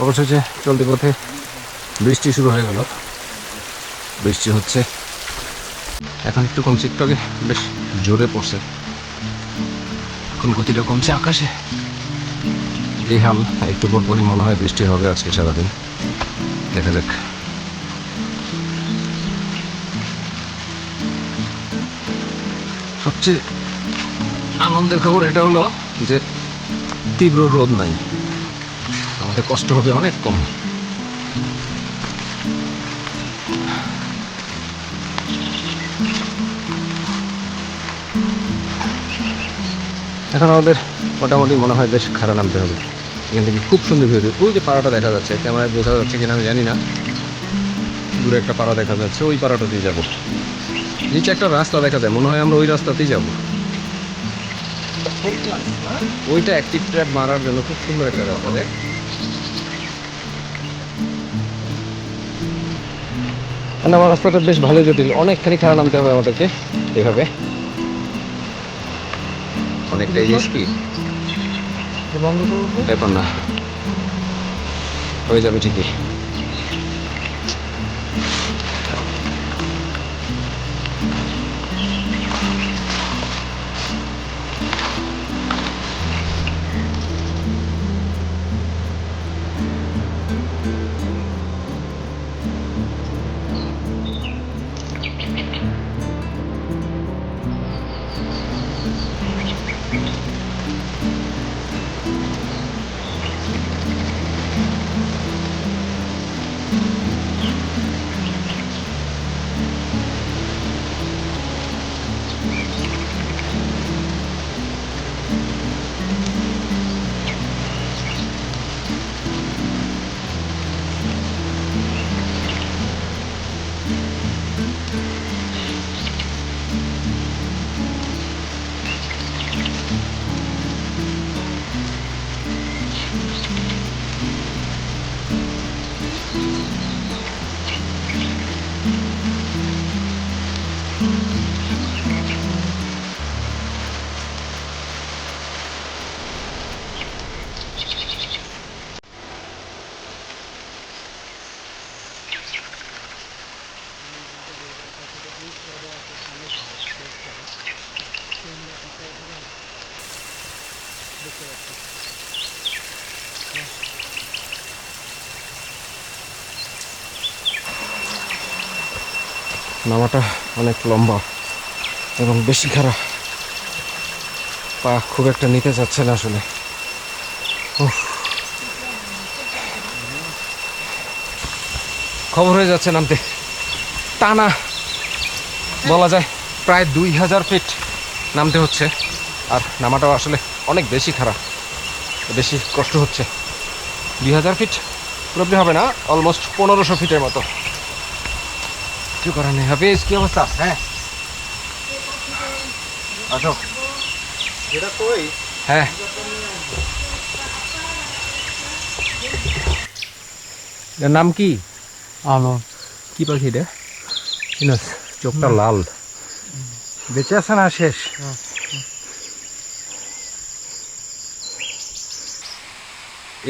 অবশেষে চলতি পথে বৃষ্টি শুরু হয়ে গেল। বৃষ্টি হচ্ছে। এখন একটু কমছে, একটু আগে বেশ জোরে পড়ছে। এখন গতিটা কমছে আকাশে। এই হাল একটু পর পরই মনে হয় বৃষ্টি হবে আজকে সারাদিন। দেখা যাক। সবচেয়ে আনন্দের খবর এটা হলো যে তীব্র রোদ নাই। আমাদের কষ্ট হবে অনেক কম। এখন আমাদের মোটামুটি মনে হয় বেশ খারাপ নামতে হবে। এখান থেকে খুব সুন্দর ভিউ ওই যে পাড়াটা দেখা যাচ্ছে, ক্যামেরায় বোঝা যাচ্ছে কিনা আমি জানি না। দূরে একটা পাড়া দেখা যাচ্ছে, ওই পাড়াটাতেই যাব। নিচে একটা রাস্তা দেখা যায়, মনে হয় আমরা ওই রাস্তাতেই যাব। ওইটা অ্যাক্টিভ ট্র্যাপ মারার জন্য খুব সুন্দর একটা রাস্তা, দেখ। আমার রাস্তাটা বেশ ভালো জটিল। অনেকখানি খারাপ নামতে হবে আমাদেরকে এভাবে। অনেকটাই রিস্কি ব্যাপার না। হয়ে যাবে ঠিকই। নামাটা অনেক লম্বা এবং বেশি খারাপ পা খুব একটা নিতে চাচ্ছে না আসলে। খবর হয়ে যাচ্ছে নামতে। টানা বলা যায় প্রায় দুই হাজার ফিট নামতে হচ্ছে। আর নামাটাও আসলে অনেক বেশি খারাপ বেশি কষ্ট হচ্ছে। দুই হাজার ফিট পুরোপুরি হবে না অলমোস্ট পনেরোশো ফিটের মতো। কিছু করার নেই হাফিজ কি অবস্থা? হ্যাঁ। আসো। হ্যাঁ। এর নাম কি? আলো কি পাখি চিনস চোখটা লাল। বেঁচে আছে না শেষ?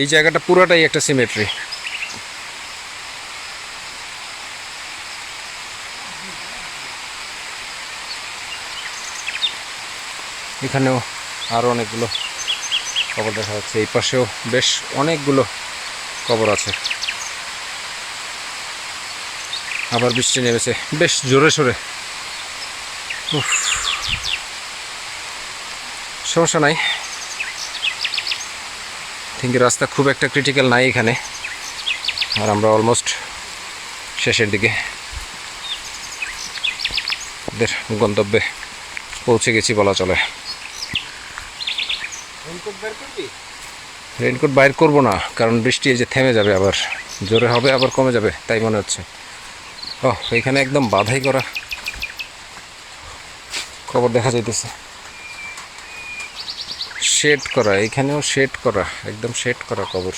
এই জায়গাটা পুরোটাই একটা সিমেট্রি। এখানেও আরও অনেকগুলো কবর দেখা যাচ্ছে। এই পাশেও বেশ অনেকগুলো কবর আছে। আবার বৃষ্টি নেমেছে। বেশ জোরে সোরে। সমস্যা নাই। থিঙ্ক রাস্তা খুব একটা ক্রিটিক্যাল নাই এখানে। আর আমরা অলমোস্ট শেষের দিকে আমাদের গন্তব্যে পৌঁছে গেছি বলা চলে। রেনকোট বাইর করব না কারণ বৃষ্টি এই যে থেমে যাবে আবার। জোরে হবে আবার কমে যাবে তাই মনে হচ্ছে। ও এখানে একদম বাধাই করা খবর দেখা যাইতেছে। শেড করা, এখানেও শেড করা, একদম শেড করা কবর।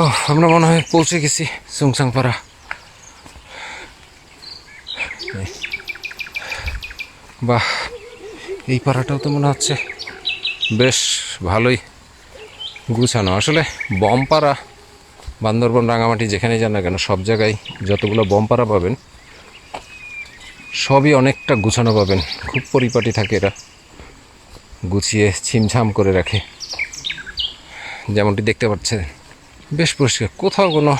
ও আমরা মনে হয় পৌঁছে গেছি সুংসাং পাড়া বাহ, এই পাড়াটাও তো মনে হচ্ছে বেশ ভালোই গুছানো। আসলে বমপাড়া বান্দরবন, রাঙামাটি যেখানে যান না কেন, সব জায়গায় যতগুলো বমপাড়া পাবেন সবই অনেকটা গুছানো পাবেন। খুব পরিপাটি থাকে এরা। গুছিয়ে ছিমছাম করে রাখে। যেমনটি দেখতে পাচ্ছেন, বেশ পরিষ্কার। কোথাও কোনো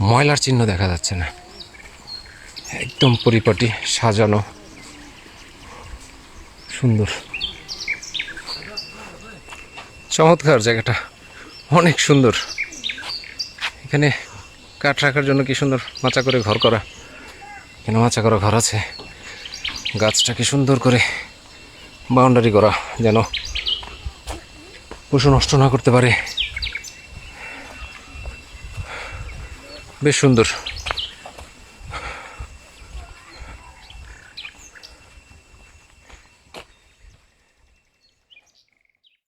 ময়লার চিহ্ন দেখা যাচ্ছে না। একদম পরিপাটি, সাজানো। সুন্দর। চমৎকার জায়গাটা। অনেক সুন্দর। এখানে কাঠ রাখার জন্য কি সুন্দর মাচা করে ঘর করা। মাচা করা ঘর আছে। গাছটাকে সুন্দর করে বাউন্ডারি করা যেন পশু নষ্ট না করতে পারে। বেশ সুন্দর।